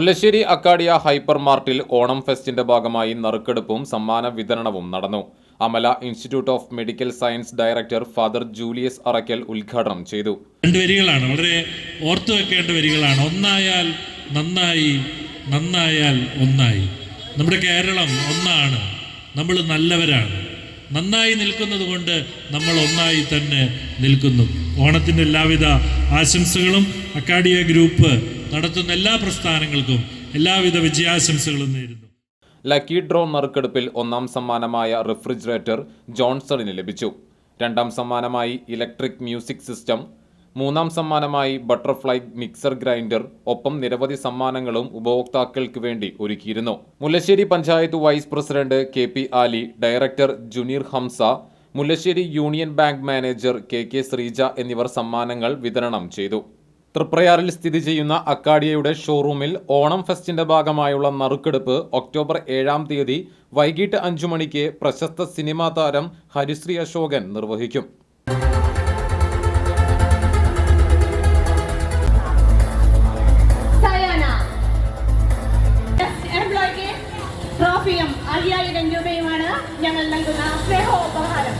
Mullassery Acadia hyper മാർട്ടിൽ ഓണം ഫെസ്റ്റിന്റെ ഭാഗമായി നറുക്കെടുപ്പും സമ്മാന വിതരണവും നടന്നു. Amala institute of medical science director father Julius Arakkal ഉദ്ഘാടനം ചെയ്തു. രണ്ട് വരികളാണ്. വളരെ ഓർത്തു വെക്കേണ്ട വരികളാണ്. ഒന്നായാൽ നന്നായി നന്നായാൽ ഒന്നായി. നമ്മുടെ കേരളം ഒന്നാണ്. നമ്മൾ നല്ലവരാണ്. നന്നായി നിൽക്കുന്നത് കൊണ്ട് നമ്മൾ ഒന്നായി തന്നെ നിൽക്കുന്നു. ഓണത്തിന്റെ എല്ലാവിധ ആശംസകളും അക്കാഡിയ ഗ്രൂപ്പ് നടത്തുന്ന എല്ലാ പ്രസ്ഥാനങ്ങൾക്കും എല്ലാവിധ വിജയാശംസകളും നേരുന്നു. ലക്കി ഡ്രോ നറുക്കെടുപ്പിൽ ഒന്നാം സമ്മാനമായ റെഫ്രിജറേറ്റർ ജോൺസണിന് ലഭിച്ചു. രണ്ടാം സമ്മാനമായി ഇലക്ട്രിക് മ്യൂസിക് സിസ്റ്റം. മൂന്നാം സമ്മാനമായി ബട്ടർഫ്ലൈ മിക്സർ ഗ്രൈൻഡർ. ഒപ്പം നിരവധി സമ്മാനങ്ങളും ഉപഭോക്താക്കൾക്ക് വേണ്ടി ഒരുക്കിയിരുന്നു. Mullassery panchayat vice president K P Ali director Juneer Hamsa Mullassery union bank manager K K Sreeja എന്നിവർ സമ്മാനങ്ങൾ വിതരണം ചെയ്തു. തൃപ്രയാറിൽ സ്ഥിതി ചെയ്യുന്ന അക്കാഡിയയുടെ ഷോറൂമിൽ ഓണം ഫെസ്റ്റിന്റെ ഭാഗമായുള്ള നറുക്കെടുപ്പ് ഒക്ടോബർ ഏഴാം തീയതി വൈകിട്ട് അഞ്ചു മണിക്ക് പ്രശസ്ത സിനിമാ താരം ഹരിശ്രീ അശോകൻ നിർവഹിക്കും. ട്രോഫിയും അയ്യായിരം രൂപയുമാണ് ഞങ്ങൾ നൽകുന്ന സ്നേഹോപഹാരം.